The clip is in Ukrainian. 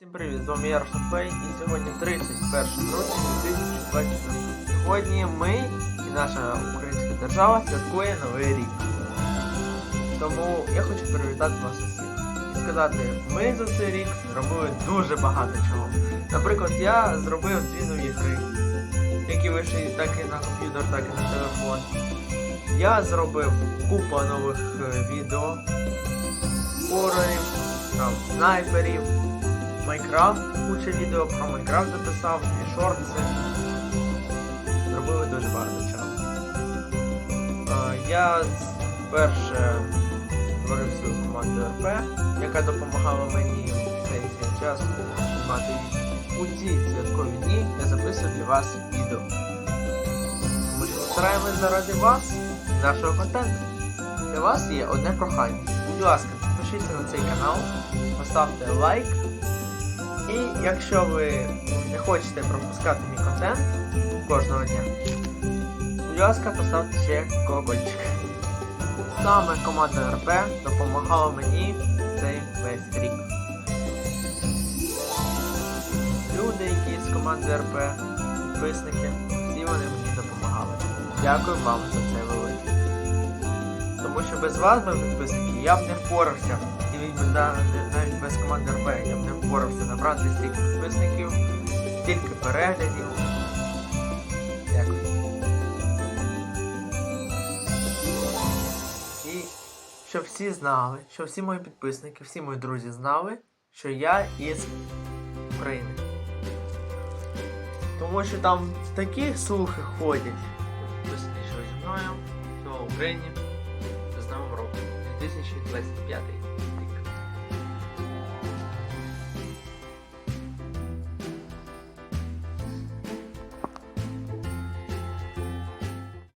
Всім привіт, з вами Ярослав Плей і сьогодні 31 грудня 2024. Сьогодні ми і наша українська держава святкує Новий рік. Тому я хочу привітати вас усіх і сказати, ми за цей рік зробили дуже багато чого. Наприклад, я зробив дві нові гри, які вийшли так і на комп'ютер, так і на телефон. Я зробив купу нових е, відео, хорорів, там, снайперів. Майнкрафт, куча відео про Майнкрафт записав, і шорти. Зробили дуже багато чого. Я вперше створив свою команду РП, яка допомагала мені в цей час знімати. У ці святкові дні я записую для вас відео. Ми ж заради вас, нашого контенту. Для вас є одне прохання. Будь ласка, підпишіться на цей канал, поставте лайк. І якщо ви не хочете пропускати мій контент кожного дня, будь ласка, поставте ще колокольчик. Саме команда РП допомагала мені цей весь рік. Люди, які з команди РП, підписники, всі вони мені допомагали. Дякую вам за це велике. Тому що без вас, без підписників, я б не впорався. Да- навіть без команди РП я б не впорався набрати стільки підписників, стільки переглядів. Дякую. І щоб всі знали, що всі мої підписники, всі мої друзі знали, що я із України. Тому що там такі слухи ходять. Дослідніше зі мною, що в Україні з Новим роком 2025.